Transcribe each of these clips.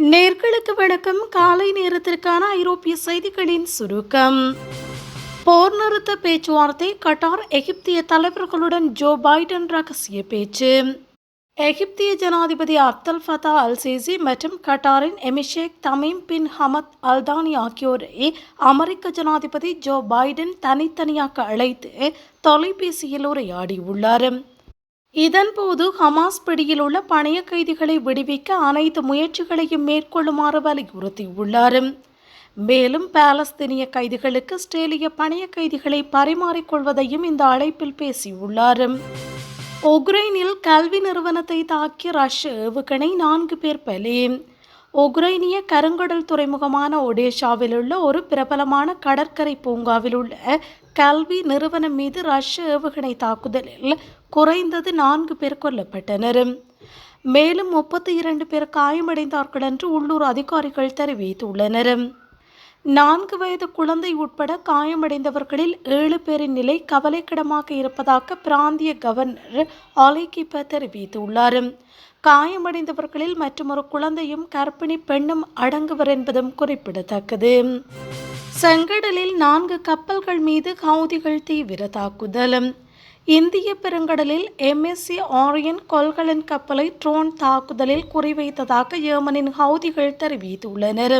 நேர்களுக்கு வணக்கம். காலை நேரத்திற்கான ஐரோப்பிய செய்திகளின் சுருக்கம். போர் நிறுத்த பேச்சுவார்த்தை கட்டார் எகிப்திய தலைவர்களுடன் ஜோ பைடன் ரகசிய பேச்சு. எகிப்திய ஜனாதிபதி அப்தல் ஃபதா அல் சிசி மற்றும் கட்டாரின் emir sheikh Tamim bin Hamad Al Thani ஆகியோரை அமெரிக்க ஜனாதிபதி ஜோ பைடன் தனித்தனியாக அழைத்து தொலைபேசியில் உரையாடியுள்ளார். இதன்போது ஹமாஸ் பிடியில் உள்ள பணைய கைதிகளை விடுவிக்க அனைத்து முயற்சிகளையும் மேற்கொள்ளுமாறு வலியுறுத்தியுள்ளார். மேலும் பாலஸ்தீனிய கைதிகளுக்கு ஸ்ட்ரேலிய பணைய கைதிகளை பரிமாறிக்கொள்வதையும் இந்த அழைப்பில் பேசியுள்ளார். உக்ரைனில் கல்வி நிறுவனத்தை தாக்கிய ரஷ்ய ஏவுகணை நான்கு பேர் பலி. உக்ரைனிய கருங்கடல் துறைமுகமான ஒடேஷாவில் உள்ள ஒரு பிரபலமான கடற்கரை பூங்காவில் உள்ள கல்வி நிறுவனம் மீது ரஷ்ய ஏவுகணை தாக்குதலில் குறைந்தது நான்கு பேர் கொல்லப்பட்டனர் மேலும் முப்பத்தி இரண்டு பேர் காயமடைந்தார்கள் என்று உள்ளூர் அதிகாரிகள் தெரிவித்துள்ளனர் நான்கு வயது குழந்தை உட்பட காயமடைந்தவர்களில் ஏழு பேரின் நிலை கவலைக்கிடமாக இருப்பதாக பிராந்திய கவர்னர் ஆலைகிப்ப தெரிவித்துள்ளார் காயமடைந்தவர்களில் மற்றொரு குழந்தையும் கர்ப்பிணி பெண்ணும் அடங்குவர் என்பதும் குறிப்பிடத்தக்கது. செங்கடலில் நான்கு கப்பல்கள் மீது ஹவுதிகள் தீவிர தாக்குதல் இந்திய பெருங்கடலில் எம்எஸ்சி ஆரியன் கொள்கலன் கப்பலை ட்ரோன் தாக்குதலில் குறிவைத்ததாக ஏமனின் ஹவுதிகள் தெரிவித்துள்ளனர்.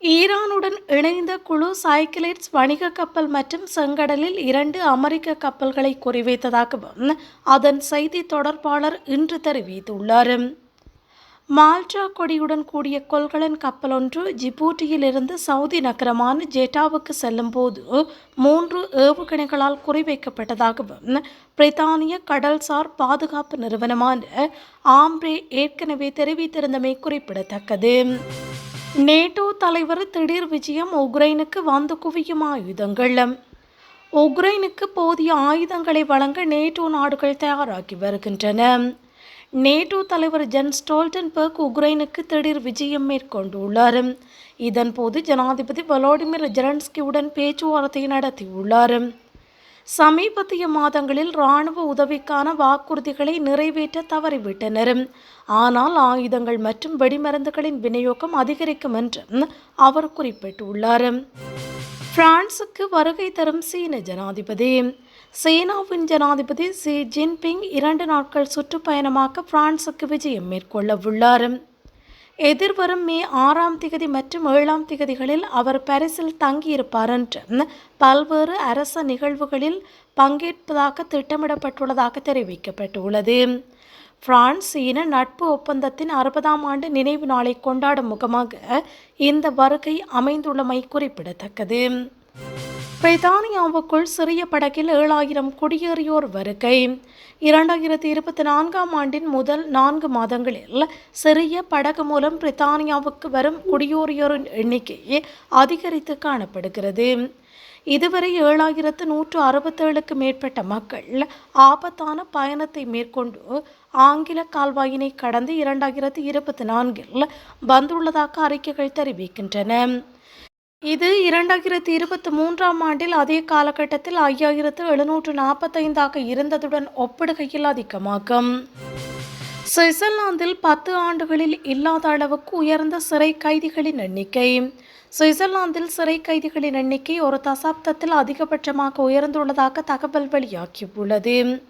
ஈரானுடன் இணைந்த குழு சைக்கிளைட்ஸ் வணிக கப்பல் மற்றும் செங்கடலில் இரண்டு அமெரிக்க கப்பல்களை குறிவைத்ததாகவும் அதன் செய்தி தொடர்பாளர் இன்று தெரிவித்துள்ளார். மால்டா கொடியுடன் கூடிய கொள்கலன் கப்பல் ஒன்று ஜிபூட்டியிலிருந்து சவுதி நகரமான ஜெட்டாவுக்கு செல்லும் போது மூன்று ஏவுகணைகளால் குறிவைக்கப்பட்டதாகவும் பிரித்தானிய கடல்சார் பாதுகாப்பு நிறுவனமான ஆம்ரே ஏற்கனவே தெரிவித்திருந்தமை குறிப்பிடத்தக்கது. நேட்டோ தலைவர் திடீர் விஜயம் உக்ரைனுக்கு வந்து குவியும் ஆயுதங்கள். உக்ரைனுக்கு போதிய ஆயுதங்களை வழங்க நேட்டோ நாடுகள் தயாராகி வருகின்றன. நேட்டோ தலைவர் ஜென் ஸ்டோல்டன்பர்க் உக்ரைனுக்கு திடீர் விஜயம் மேற்கொண்டுள்ளார். இதன்போது ஜனாதிபதி வலோடிமிர் ஜெலன்ஸ்கியுடன் பேச்சுவார்த்தை நடத்தியுள்ளார். சமீபத்திய மாதங்களில் இராணுவ உதவிக்கான வாக்குறுதிகளை நிறைவேற்ற தவறிவிட்டனர். ஆனால் ஆயுதங்கள் மற்றும் வெடிமருந்துகளின் விநியோகம் அதிகரிக்கும் என்றும் அவர் குறிப்பிட்டுள்ளார். பிரான்சுக்கு வருகை தரும் சீன ஜனாதிபதி சீனாவின் ஜனாதிபதி ஷி ஜின்பிங் இரண்டு நாட்கள் சுற்றுப்பயணமாக பிரான்சுக்கு விஜயம் மேற்கொள்ள உள்ளார் எதிர்வரும் மே ஆறாம் திகதி மற்றும் ஏழாம் திகதிகளில் அவர் பாரிஸில் தங்கியிருப்பார் என்று பல்வேறு அரச நிகழ்வுகளில் பங்கேற்பதாக திட்டமிடப்பட்டுள்ளதாக தெரிவிக்கப்பட்டுள்ளது. பிரான்ஸ் சீன நட்பு ஒப்பந்தத்தின் அறுபதாம் ஆண்டு நினைவு நாளை கொண்டாடும் முகமாக இந்த வருகை அமைந்துள்ளமை குறிப்பிடத்தக்கது. பிரித்தானியாவுக்குள் சிறிய படகில் ஏழாயிரம் குடியேறியோர் வருகை. இரண்டாயிரத்தி இருபத்தி நான்காம் ஆண்டின் முதல் நான்கு மாதங்களில் சிறிய படகு மூலம் பிரித்தானியாவுக்கு வரும் குடியேறியோரின் எண்ணிக்கை அதிகரித்து காணப்படுகிறது. இதுவரை ஏழாயிரத்து நூற்று அறுபத்தேழுக்கு மேற்பட்ட மக்கள் ஆபத்தான பயணத்தை மேற்கொண்டு ஆங்கில கால்வாயினை கடந்து இரண்டாயிரத்தி இருபத்தி நான்கில் வந்துள்ளதாக அறிக்கைகள் தெரிவிக்கின்றன. இது இரண்டாயிரத்தி இருபத்தி மூன்றாம் ஆண்டில் அதே காலகட்டத்தில் ஐயாயிரத்து எழுநூற்று நாற்பத்தைந்தாக இருந்ததுடன் ஒப்பிடுகையில் அதிகமாகும். சுவிட்சர்லாந்தில் பத்து ஆண்டுகளில் இல்லாத அளவுக்கு உயர்ந்த சிறை கைதிகளின் எண்ணிக்கை. சுவிட்சர்லாந்தில் சிறை கைதிகளின் எண்ணிக்கை ஒரு தசாப்தத்தில் அதிகபட்சமாக உயர்ந்துள்ளதாக தகவல் வெளியாகியுள்ளது.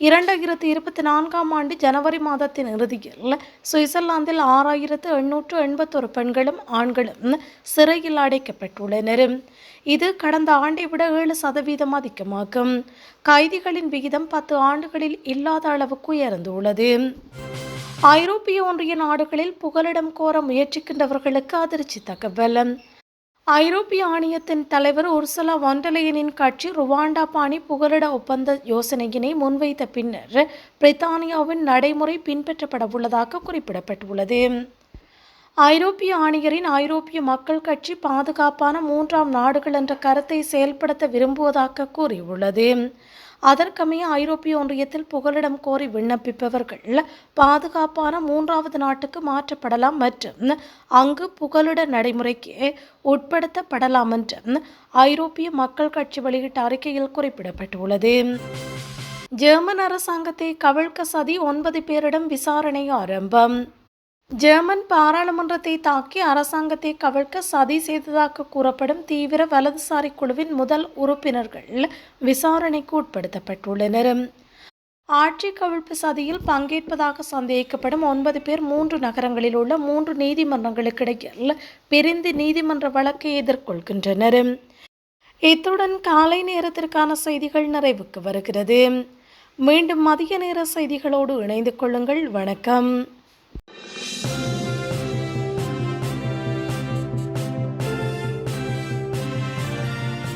இரண்டாயிரத்தி இருபத்தி நான்காம் ஆண்டு ஜனவரி மாதத்தின் இறுதியில் சுவிட்சர்லாந்தில் ஆறாயிரத்து எண்ணூற்று எண்பத்தொரு பெண்களும் ஆண்களும் சிறையில் அடைக்கப்பட்டுள்ளனர். இது கடந்த ஆண்டை விட ஏழு சதவீதம் அதிகமாகும். கைதிகளின் விகிதம் பத்து ஆண்டுகளில் இல்லாத அளவுக்கு உயர்ந்துள்ளது. ஐரோப்பிய ஒன்றிய நாடுகளில் புகலிடம் கோர முயற்சிக்கின்றவர்களுக்கு அதிர்ச்சி தகவல். ஐரோப்பிய ஆணையத்தின் தலைவர் உர்சலா வாண்டலையனின் கட்சி ருவாண்டா பாணி புகலிட ஒப்பந்த யோசனையினை முன்வைத்த பின்னர் பிரித்தானியாவின் நடைமுறை பின்பற்றப்பட உள்ளதாக குறிப்பிடப்பட்டுள்ளது. ஐரோப்பிய ஆணையரின் ஐரோப்பிய மக்கள் கட்சி பாதுகாப்பான மூன்றாம் நாடுகள் என்ற கருத்தை செயல்படுத்த விரும்புவதாக கூறியுள்ளது. அதற்கமைய ஐரோப்பிய ஒன்றியத்தில் புகலிடம் கோரி விண்ணப்பிப்பவர்கள் பாதுகாப்பான மூன்றாவது நாட்டுக்கு மாற்றப்படலாம் மற்றும் அங்கு புகலிட நடைமுறைக்கு உட்படுத்தப்படலாம் என்று ஐரோப்பிய மக்கள் கட்சி வெளியிட்ட அறிக்கையில் குறிப்பிடப்பட்டுள்ளது. ஜெர்மன் அரசாங்கத்தை கவிழ்க்க சதி ஒன்பது பேரிடம் விசாரணை ஆரம்பம். ஜெர்மன் பாராளுமன்றத்தை தாக்கி அரசாங்கத்தை கவிழ்க்க சதி செய்ததாக கூறப்படும் தீவிர வலதுசாரி குழுவின் முதல் உறுப்பினர்கள் விசாரணைக்கு உட்படுத்தப்பட்டுள்ளனர். ஆட்சி கவிழ்ப்பு சதியில் பங்கேற்பதாக சந்தேகிக்கப்படும் ஒன்பது பேர் மூன்று நகரங்களில் உள்ள மூன்று நீதிமன்றங்களுக்கிடையில் பிரிந்து நீதிமன்ற வழக்கை எதிர்கொள்கின்றனர். இத்துடன் காலை நேரத்திற்கான செய்திகள் நிறைவுக்கு வருகிறது. மீண்டும் மதிய நேர செய்திகளோடு இணைந்து கொள்ளுங்கள். வணக்கம்.